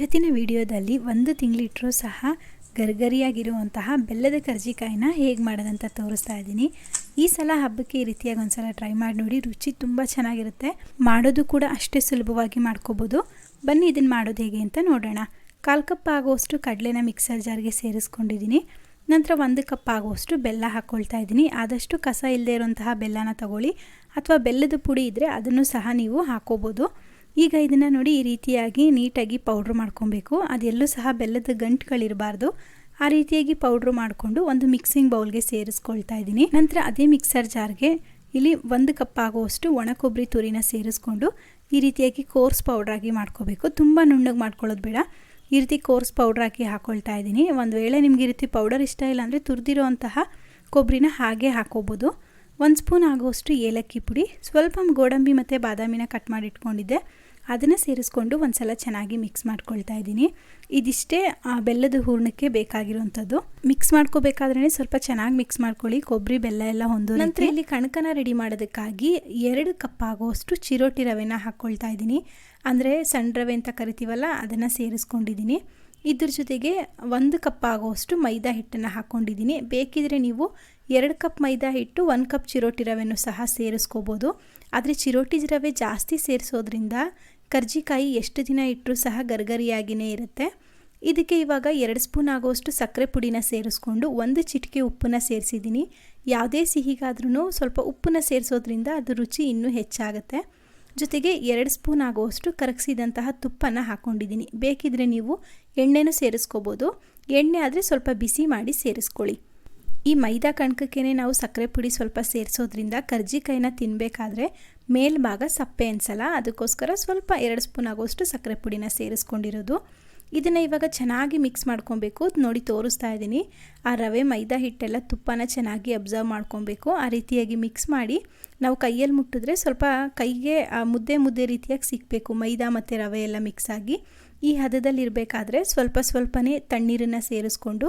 ಇವತ್ತಿನ ವಿಡಿಯೋದಲ್ಲಿ ಒಂದು ತಿಂಗಳಿಟ್ಟರೂ ಸಹ ಗರ್ಗರಿಯಾಗಿರುವಂತಹ ಬೆಲ್ಲದ ಕರ್ಜಿಕಾಯಿನ ಹೇಗೆ ಮಾಡೋದಂತ ತೋರಿಸ್ತಾ ಇದ್ದೀನಿ. ಈ ಸಲ ಹಬ್ಬಕ್ಕೆ ಈ ರೀತಿಯಾಗಿ ಒಂದ್ಸಲ ಟ್ರೈ ಮಾಡಿ ನೋಡಿ, ರುಚಿ ತುಂಬ ಚೆನ್ನಾಗಿರುತ್ತೆ. ಮಾಡೋದು ಕೂಡ ಅಷ್ಟೇ ಸುಲಭವಾಗಿ ಮಾಡ್ಕೋಬೋದು. ಬನ್ನಿ ಇದನ್ನು ಮಾಡೋದು ಹೇಗೆ ಅಂತ ನೋಡೋಣ. ಕಾಲು ಕಪ್ ಆಗುವಷ್ಟು ಕಡಲೆನ ಮಿಕ್ಸರ್ ಜಾರ್ಗೆ ಸೇರಿಸ್ಕೊಂಡಿದ್ದೀನಿ. ನಂತರ ಒಂದು ಕಪ್ ಆಗುವಷ್ಟು ಬೆಲ್ಲ ಹಾಕ್ಕೊಳ್ತಾ ಇದ್ದೀನಿ. ಆದಷ್ಟು ಕಸ ಇಲ್ಲದೆ ಇರುವಂತಹ ಬೆಲ್ಲನ ತಗೊಳ್ಳಿ. ಅಥವಾ ಬೆಲ್ಲದ ಪುಡಿ ಇದ್ದರೆ ಅದನ್ನು ಸಹ ನೀವು ಹಾಕೋಬೋದು. ಈಗ ಇದನ್ನು ನೋಡಿ ಈ ರೀತಿಯಾಗಿ ನೀಟಾಗಿ ಪೌಡ್ರ್ ಮಾಡ್ಕೊಬೇಕು. ಅದೆಲ್ಲೂ ಸಹ ಬೆಲ್ಲದ ಗಂಟುಗಳಿರಬಾರ್ದು. ಆ ರೀತಿಯಾಗಿ ಪೌಡ್ರ್ ಮಾಡಿಕೊಂಡು ಒಂದು ಮಿಕ್ಸಿಂಗ್ ಬೌಲ್ಗೆ ಸೇರಿಸ್ಕೊಳ್ತಾ ಇದ್ದೀನಿ. ನಂತರ ಅದೇ ಮಿಕ್ಸರ್ ಜಾರ್ಗೆ ಇಲ್ಲಿ ಒಂದು ಕಪ್ ಆಗುವಷ್ಟು ಒಣ ಕೊಬ್ಬರಿ ತುರಿನ ಸೇರಿಸ್ಕೊಂಡು ಈ ರೀತಿಯಾಗಿ ಕೋರ್ಸ್ ಪೌಡ್ರಾಗಿ ಮಾಡ್ಕೋಬೇಕು. ತುಂಬ ನುಣ್ಣಗೆ ಮಾಡ್ಕೊಳ್ಳೋದು ಬೇಡ. ಈ ರೀತಿ ಕೋರ್ಸ್ ಪೌಡ್ರ್ ಹಾಕಿ ಹಾಕ್ಕೊಳ್ತಾ ಇದ್ದೀನಿ. ಒಂದು ವೇಳೆ ನಿಮಗೆ ಈ ರೀತಿ ಪೌಡರ್ ಇಷ್ಟ ಇಲ್ಲ ಅಂದರೆ ತುರಿದಿರೋಂತಹ ಕೊಬ್ಬರಿನ ಹಾಗೆ ಹಾಕೋಬೋದು. ಒಂದು ಸ್ಪೂನ್ ಆಗುವಷ್ಟು ಏಲಕ್ಕಿ ಪುಡಿ, ಸ್ವಲ್ಪ ಗೋಡಂಬಿ ಮತ್ತು ಬಾದಾಮಿನ ಕಟ್ ಮಾಡಿ ಇಟ್ಕೊಂಡಿದ್ದೆ. ಅದನ್ನು ಸೇರಿಸ್ಕೊಂಡು ಒಂದು ಸಲ ಚೆನ್ನಾಗಿ ಮಿಕ್ಸ್ ಮಾಡ್ಕೊಳ್ತಾ ಇದ್ದೀನಿ. ಇದಿಷ್ಟೇ, ಆ ಬೆಲ್ಲದ ಹೂರ್ಣಕ್ಕೆ ಬೇಕಾಗಿರುವಂಥದ್ದು. ಮಿಕ್ಸ್ ಮಾಡ್ಕೋಬೇಕಾದ್ರೆ ಸ್ವಲ್ಪ ಚೆನ್ನಾಗಿ ಮಿಕ್ಸ್ ಮಾಡ್ಕೊಳ್ಳಿ. ಕೊಬ್ಬರಿ ಬೆಲ್ಲ ಎಲ್ಲ ಹೊಂದೋ ನಂತರ ಇಲ್ಲಿ ಕಣಕನ ರೆಡಿ ಮಾಡೋದಕ್ಕಾಗಿ ಎರಡು ಕಪ್ ಆಗುವಷ್ಟು ಚಿರೋಟಿ ರವೆನ ಹಾಕ್ಕೊಳ್ತಾ ಇದ್ದೀನಿ. ಅಂದರೆ ಸಣ್ಣ ರವೆ ಅಂತ ಕರಿತೀವಲ್ಲ, ಅದನ್ನು ಸೇರಿಸ್ಕೊಂಡಿದ್ದೀನಿ. ಇದ್ರ ಜೊತೆಗೆ ಒಂದು ಕಪ್ ಆಗೋಷ್ಟು ಮೈದಾ ಹಿಟ್ಟನ್ನು ಹಾಕ್ಕೊಂಡಿದ್ದೀನಿ ಬೇಕಿದ್ರೆ ನೀವು ಎರಡು ಕಪ್ ಮೈದಾ ಹಿಟ್ಟು, ಒಂದು ಕಪ್ ಚಿರೋಟಿ ರವೆನೂ ಸಹ ಸೇರಿಸ್ಕೋಬೋದು. ಆದರೆ ಚಿರೋಟಿ ರವೆ ಜಾಸ್ತಿ ಸೇರಿಸೋದ್ರಿಂದ ಕರ್ಜಿಕಾಯಿ ಎಷ್ಟು ದಿನ ಇಟ್ಟರೂ ಸಹ ಗರ್ಗರಿಯಾಗಿಯೇ ಇರುತ್ತೆ. ಇದಕ್ಕೆ ಇವಾಗ ಎರಡು ಸ್ಪೂನ್ ಆಗುವಷ್ಟು ಸಕ್ಕರೆ ಪುಡಿನ ಸೇರಿಸ್ಕೊಂಡು ಒಂದು ಚಿಟಿಕೆ ಉಪ್ಪನ್ನು ಸೇರಿಸಿದ್ದೀನಿ. ಯಾವುದೇ ಸಿಹಿಗಾದ್ರೂ ಸ್ವಲ್ಪ ಉಪ್ಪನ್ನು ಸೇರಿಸೋದ್ರಿಂದ ಅದು ರುಚಿ ಇನ್ನೂ ಹೆಚ್ಚಾಗುತ್ತೆ. ಜೊತೆಗೆ ಎರಡು ಸ್ಪೂನ್ ಆಗುವಷ್ಟು ಕರಗಿಸಿದಂತಹ ತುಪ್ಪನ ಹಾಕ್ಕೊಂಡಿದ್ದೀನಿ ಬೇಕಿದ್ರೆ ನೀವು ಎಣ್ಣೆನೂ ಸೇರಿಸ್ಕೋಬೋದು. ಎಣ್ಣೆ ಆದರೆ ಸ್ವಲ್ಪ ಬಿಸಿ ಮಾಡಿ ಸೇರಿಸ್ಕೊಳ್ಳಿ. ಈ ಮೈದಾ ಕಣಕಕ್ಕೇ ನಾವು ಸಕ್ಕರೆ ಪುಡಿ ಸ್ವಲ್ಪ ಸೇರಿಸೋದ್ರಿಂದ ಕರ್ಜಿಕಾಯಿನ ತಿನ್ನಬೇಕಾದ್ರೆ ಮೇಲ್ಭಾಗ ಸಪ್ಪೆ ಅನಿಸಲ್ಲ, ಅದಕ್ಕೋಸ್ಕರ ಸ್ವಲ್ಪ ಎರಡು ಸ್ಪೂನ್ ಆಗುವಷ್ಟು ಸಕ್ಕರೆ ಪುಡಿನ ಸೇರಿಸ್ಕೊಂಡಿರೋದು. ಇದನ್ನು ಇವಾಗ ಚೆನ್ನಾಗಿ ಮಿಕ್ಸ್ ಮಾಡ್ಕೊಬೇಕು. ನೋಡಿ ತೋರಿಸ್ತಾ ಇದ್ದೀನಿ. ಆ ರವೆ, ಮೈದಾ ಹಿಟ್ಟೆಲ್ಲ ತುಪ್ಪನ ಚೆನ್ನಾಗಿ ಅಬ್ಸರ್ವ್ ಮಾಡ್ಕೊಬೇಕು. ಆ ರೀತಿಯಾಗಿ ಮಿಕ್ಸ್ ಮಾಡಿ ನಾವು ಕೈಯಲ್ಲಿ ಮುಟ್ಟಿದ್ರೆ ಸ್ವಲ್ಪ ಕೈಗೆ ಮುದ್ದೆ ಮುದ್ದೆ ರೀತಿಯಾಗಿ ಸಿಕ್ಕಬೇಕು ಮೈದಾ ಮತ್ತು ರವೆ ಎಲ್ಲ ಮಿಕ್ಸ್ ಆಗಿ. ಈ ಹದದಲ್ಲಿ ಇರಬೇಕಾದ್ರೆ ಸ್ವಲ್ಪ ಸ್ವಲ್ಪನೇ ತಣ್ಣೀರನ್ನು ಸೇರಿಸ್ಕೊಂಡು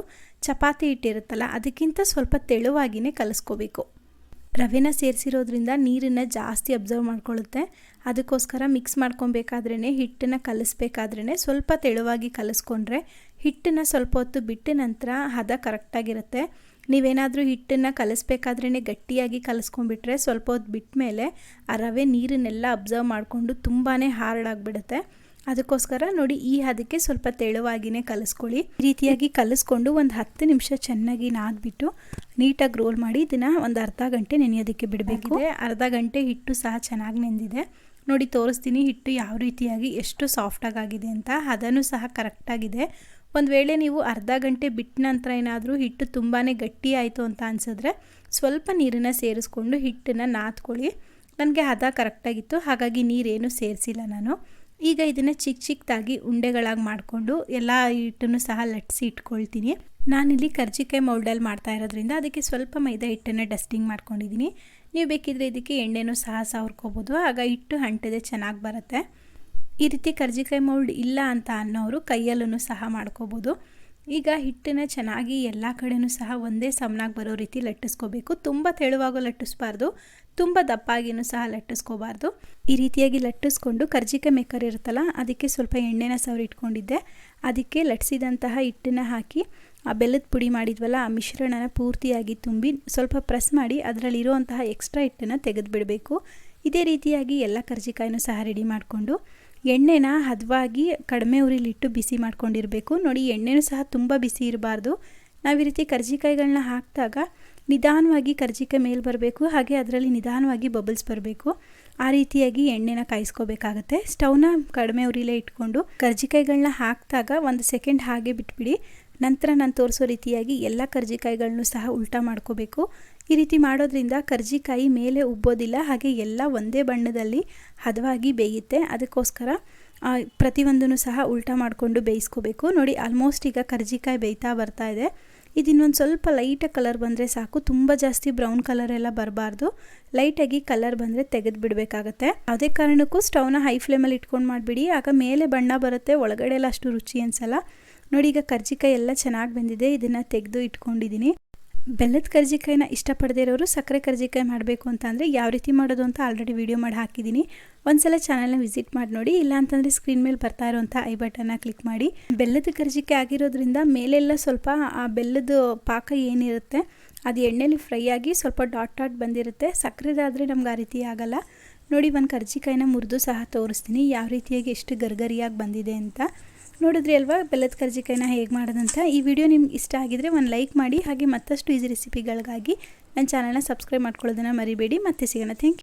ಚಪಾತಿ ಹಿಟ್ಟಿರುತ್ತಲ್ಲ, ಅದಕ್ಕಿಂತ ಸ್ವಲ್ಪ ತೆಳುವಾಗಿಯೇ ಕಲಿಸ್ಕೋಬೇಕು. ರವೆನ ಸೇರಿಸಿರೋದ್ರಿಂದ ನೀರನ್ನು ಜಾಸ್ತಿ ಅಬ್ಸರ್ವ್ ಮಾಡ್ಕೊಳ್ಳುತ್ತೆ ಅದಕ್ಕೋಸ್ಕರ ಮಿಕ್ಸ್ ಮಾಡ್ಕೊಬೇಕಾದ್ರೇ ಹಿಟ್ಟನ್ನು ಕಲಿಸ್ಬೇಕಾದ್ರೇ ಸ್ವಲ್ಪ ತೆಳುವಾಗಿ ಕಲಿಸ್ಕೊಂಡ್ರೆ ಹಿಟ್ಟನ್ನು ಸ್ವಲ್ಪ ಹೊತ್ತು ಬಿಟ್ಟ ನಂತರ ಹದ ಕರೆಕ್ಟಾಗಿರುತ್ತೆ. ನೀವೇನಾದರೂ ಹಿಟ್ಟನ್ನು ಕಲಿಸ್ಬೇಕಾದ್ರೇ ಗಟ್ಟಿಯಾಗಿ ಕಲಿಸ್ಕೊಂಡ್ಬಿಟ್ರೆ ಸ್ವಲ್ಪ ಹೊತ್ತು ಬಿಟ್ಟ ಮೇಲೆ ಆ ರವೆ ನೀರನ್ನೆಲ್ಲ ಅಬ್ಸರ್ವ್ ಮಾಡಿಕೊಂಡು ತುಂಬಾ ಹಾರ್ಡ್ ಆಗಿಬಿಡುತ್ತೆ. ಅದಕ್ಕೋಸ್ಕರ ನೋಡಿ ಈ ಹದಕ್ಕೆ ಸ್ವಲ್ಪ ತೆಳುವಾಗಿನೇ ಕಲಿಸ್ಕೊಳ್ಳಿ. ಈ ರೀತಿಯಾಗಿ ಕಲಿಸ್ಕೊಂಡು ಒಂದು ಹತ್ತು ನಿಮಿಷ ಚೆನ್ನಾಗಿ ನಾದ್ಬಿಟ್ಟು ನೀಟಾಗಿ ರೋಲ್ ಮಾಡಿ ಇದನ್ನು ಒಂದು ಅರ್ಧ ಗಂಟೆ ನೆನೆಯೋದಕ್ಕೆ ಬಿಡಬೇಕಿದೆ ಅರ್ಧ ಗಂಟೆ ಹಿಟ್ಟು ಸಹ ಚೆನ್ನಾಗಿ ನೆಂದಿದೆ. ನೋಡಿ ತೋರಿಸ್ತೀನಿ ಹಿಟ್ಟು ಯಾವ ರೀತಿಯಾಗಿ ಎಷ್ಟು ಸಾಫ್ಟಾಗಿ ಆಗಿದೆ ಅಂತ. ಅದನ್ನು ಸಹ ಕರೆಕ್ಟಾಗಿದೆ ಒಂದು ವೇಳೆ ನೀವು ಅರ್ಧ ಗಂಟೆ ಬಿಟ್ಟ ನಂತರ ಏನಾದರೂ ಹಿಟ್ಟು ತುಂಬಾ ಗಟ್ಟಿ ಆಯಿತು ಅಂತ ಅನಿಸಿದ್ರೆ ಸ್ವಲ್ಪ ನೀರನ್ನು ಸೇರಿಸ್ಕೊಂಡು ಹಿಟ್ಟನ್ನು ನಾದ್ಕೊಳ್ಳಿ. ನನಗೆ ಹದ ಕರೆಕ್ಟಾಗಿತ್ತು ಹಾಗಾಗಿ ನೀರೇನು ಸೇರಿಸಿಲ್ಲ ನಾನು. ಈಗ ಇದನ್ನು ಚಿಕ್ಕ ಚಿಕ್ಕದಾಗಿ ಉಂಡೆಗಳಾಗಿ ಮಾಡಿಕೊಂಡು ಎಲ್ಲ ಹಿಟ್ಟನ್ನು ಸಹ ಲಟ್ಸಿ ಇಟ್ಕೊಳ್ತೀನಿ. ನಾನಿಲ್ಲಿ ಕರ್ಜಿಕಾಯಿ ಮೌಲ್ಡಲ್ಲಿ ಮಾಡ್ತಾ ಇರೋದ್ರಿಂದ ಅದಕ್ಕೆ ಸ್ವಲ್ಪ ಮೈದಾ ಹಿಟ್ಟನ್ನು ಡಸ್ಟಿಂಗ್ ಮಾಡ್ಕೊಂಡಿದ್ದೀನಿ. ನೀವು ಬೇಕಿದ್ರೆ ಇದಕ್ಕೆ ಎಣ್ಣೆನೂ ಸಹ ಸಾವ್ರ್ಕೋಬೋದು. ಆಗ ಹಿಟ್ಟು ಅಂಟದೆ ಚೆನ್ನಾಗಿ ಬರುತ್ತೆ. ಈ ರೀತಿ ಕರ್ಜಿಕಾಯಿ ಮೌಲ್ಡ್ ಇಲ್ಲ ಅಂತ ಅನ್ನೋರು ಕೈಯಲ್ಲೂ ಸಹ ಮಾಡ್ಕೋಬೋದು. ಈಗ ಹಿಟ್ಟನ್ನು ಚೆನ್ನಾಗಿ ಎಲ್ಲ ಕಡೆಯೂ ಸಹ ಒಂದೇ ಸಮನಾಗಿ ಬರೋ ರೀತಿ ಲಟ್ಟಿಸ್ಕೋಬೇಕು. ತುಂಬ ತೆಳುವಾಗೋ ಲಟ್ಟಿಸ್ಬಾರ್ದು. ತುಂಬ ದಪ್ಪಾಗಿನೂ ಸಹ ಲಟ್ಟಿಸ್ಕೋಬಾರ್ದು. ಈ ರೀತಿಯಾಗಿ ಲಟ್ಟಿಸ್ಕೊಂಡು ಕರ್ಜಿಕಾ ಮೇಕರ್ ಇರುತ್ತಲ್ಲ, ಅದಕ್ಕೆ ಸ್ವಲ್ಪ ಎಣ್ಣೆನ ಸವರಿ ಇಟ್ಕೊಂಡಿದ್ದೆ. ಅದಕ್ಕೆ ಲಟ್ಟಿಸಿದಂತಹ ಹಿಟ್ಟನ್ನು ಹಾಕಿ, ಆ ಬೆಲ್ಲದ ಪುಡಿ ಮಾಡಿದ್ವಲ್ಲ, ಆ ಮಿಶ್ರಣನ ಪೂರ್ತಿಯಾಗಿ ತುಂಬಿ ಸ್ವಲ್ಪ ಪ್ರೆಸ್ ಮಾಡಿ ಅದರಲ್ಲಿರುವಂತಹ ಎಕ್ಸ್ಟ್ರಾ ಹಿಟ್ಟನ್ನು ತೆಗೆದುಬಿಡಬೇಕು. ಇದೇ ರೀತಿಯಾಗಿ ಎಲ್ಲ ಕರ್ಜಿಕಾಯಿನೂ ಸಹ ರೆಡಿ ಮಾಡಿಕೊಂಡು ಎಣ್ಣೆನ ಹದವಾಗಿ ಕಡಿಮೆ ಉರಿಲಿಟ್ಟು ಬಿಸಿ ಮಾಡ್ಕೊಂಡಿರಬೇಕು. ನೋಡಿ, ಎಣ್ಣೆನೂ ಸಹ ತುಂಬ ಬಿಸಿ ಇರಬಾರ್ದು. ನಾವು ಈ ರೀತಿ ಕರ್ಜಿಕಾಯಿಗಳನ್ನ ಹಾಕಿದಾಗ ನಿಧಾನವಾಗಿ ಕರ್ಜಿಕಾಯಿ ಮೇಲೆ ಬರಬೇಕು, ಹಾಗೆ ಅದರಲ್ಲಿ ನಿಧಾನವಾಗಿ ಬಬಲ್ಸ್ ಬರಬೇಕು. ಆ ರೀತಿಯಾಗಿ ಎಣ್ಣೆನ ಕಾಯಿಸ್ಕೋಬೇಕಾಗತ್ತೆ. ಸ್ಟವ್ನ ಕಡಿಮೆ ಉರಿಲೇ ಇಟ್ಕೊಂಡು ಕರ್ಜಿಕಾಯಿಗಳನ್ನ ಹಾಕಿದಾಗ ಒಂದು ಸೆಕೆಂಡ್ ಹಾಗೆ ಬಿಟ್ಬಿಡಿ. ನಂತರ ನಾನು ತೋರಿಸೋ ರೀತಿಯಾಗಿ ಎಲ್ಲ ಕರ್ಜಿಕಾಯಿಗಳನ್ನೂ ಸಹ ಉಲ್ಟಾ ಮಾಡ್ಕೋಬೇಕು. ಈ ರೀತಿ ಮಾಡೋದ್ರಿಂದ ಕರ್ಜಿಕಾಯಿ ಮೇಲೆ ಉಬ್ಬೋದಿಲ್ಲ, ಹಾಗೆ ಎಲ್ಲ ಒಂದೇ ಬಣ್ಣದಲ್ಲಿ ಹದವಾಗಿ ಬೇಯುತ್ತೆ. ಅದಕ್ಕೋಸ್ಕರ ಪ್ರತಿಯೊಂದನ್ನು ಸಹ ಉಲ್ಟಾ ಮಾಡಿಕೊಂಡು ಬೇಯಿಸ್ಕೋಬೇಕು. ನೋಡಿ ಆಲ್ಮೋಸ್ಟ್ ಈಗ ಕರ್ಜಿಕಾಯಿ ಬೇಯ್ತಾ ಬರ್ತಾ ಇದೆ. ಇದಿನ್ನೊಂದು ಸ್ವಲ್ಪ ಲೈಟಾಗಿ ಕಲರ್ ಬಂದರೆ ಸಾಕು. ತುಂಬ ಜಾಸ್ತಿ ಬ್ರೌನ್ ಕಲರ್ ಎಲ್ಲ ಬರಬಾರ್ದು. ಲೈಟಾಗಿ ಕಲರ್ ಬಂದರೆ ತೆಗೆದು ಬಿಡಬೇಕಾಗತ್ತೆ. ಯಾವುದೇ ಕಾರಣಕ್ಕೂ ಸ್ಟವ್ನ ಹೈ ಫ್ಲೇಮಲ್ಲಿ ಇಟ್ಕೊಂಡು ಮಾಡಿಬಿಡಿ. ಆಗ ಮೇಲೆ ಬಣ್ಣ ಬರುತ್ತೆ. ಒಳಗಡೆ ಎಲ್ಲ ಅಷ್ಟು ರುಚಿ ಅನ್ಸಲ್ಲ. ನೋಡಿ, ಈಗ ಕರ್ಜಿಕಾಯಿ ಎಲ್ಲ ಚೆನ್ನಾಗಿ ಬಂದಿದೆ. ಇದನ್ನು ತೆಗೆದು ಇಟ್ಕೊಂಡಿದ್ದೀನಿ ಬೆಲ್ಲದ ಕರ್ಜಿಕಾಯಿನ ಇಷ್ಟಪಡದೇ ಇರೋರು ಸಕ್ಕರೆ ಕರ್ಜಿಕಾಯಿ ಮಾಡಬೇಕು ಅಂತ ಅಂದರೆ ಯಾವ ರೀತಿ ಮಾಡೋದು ಅಂತ ಆಲ್ರೆಡಿ ವಿಡಿಯೋ ಮಾಡಿ ಹಾಕಿದ್ದೀನಿ ಒಂದ್ಸಲ ಚಾನಲ್ನ ವಿಸಿಟ್ ಮಾಡಿ ನೋಡಿ. ಇಲ್ಲ ಅಂತಂದರೆ ಸ್ಕ್ರೀನ್ ಮೇಲೆ ಬರ್ತಾ ಇರೋಂಥ ಐ ಬಟನ್ನ ಕ್ಲಿಕ್ ಮಾಡಿ. ಬೆಲ್ಲದ ಕರ್ಜಿಕಾಯಿ ಆಗಿರೋದ್ರಿಂದ ಮೇಲೆಲ್ಲ ಸ್ವಲ್ಪ ಆ ಬೆಲ್ಲದ ಪಾಕ ಏನಿರುತ್ತೆ, ಅದು ಎಣ್ಣೆಲಿ ಫ್ರೈ ಆಗಿ ಸ್ವಲ್ಪ ಡಾಟ್ ಡಾಟ್ ಬಂದಿರುತ್ತೆ. ಸಕ್ಕರೆದಾದರೆ ನಮ್ಗೆ ಆ ರೀತಿ ಆಗಲ್ಲ. ನೋಡಿ, ಒಂದು ಕರ್ಜಿಕಾಯಿನ ಮುರಿದು ಸಹ ತೋರಿಸ್ತೀನಿ. ಯಾವ ರೀತಿಯಾಗಿ ಎಷ್ಟು ಗರ್ಗರಿಯಾಗಿ ಬಂದಿದೆ ಅಂತ. ನೋಡಿದ್ರಿ ಅಲ್ವಾ? ಬೆಲ್ಲದ ಕರ್ಜಿಕಾಯಿನ ಹೇಗೆ ಮಾಡೋದಂತ. ಈ ವಿಡಿಯೋ ನಿಮ್ಗೆ ಇಷ್ಟ ಆಗಿದ್ರೆ ಒಂದು ಲೈಕ್ ಮಾಡಿ, ಹಾಗೆ ಮತ್ತಷ್ಟು ಈಸಿ ರೆಸಿಪಿಗಳಿಗಾಗಿ ನನ್ನ ಚಾನಲ್ನ ಸಬ್ಸ್ಕ್ರೈಬ್ ಮಾಡ್ಕೊಳ್ಳೋದನ್ನು ಮರಿಬೇಡಿ. ಮತ್ತೆ ಸಿಗೋಣ. Thank you.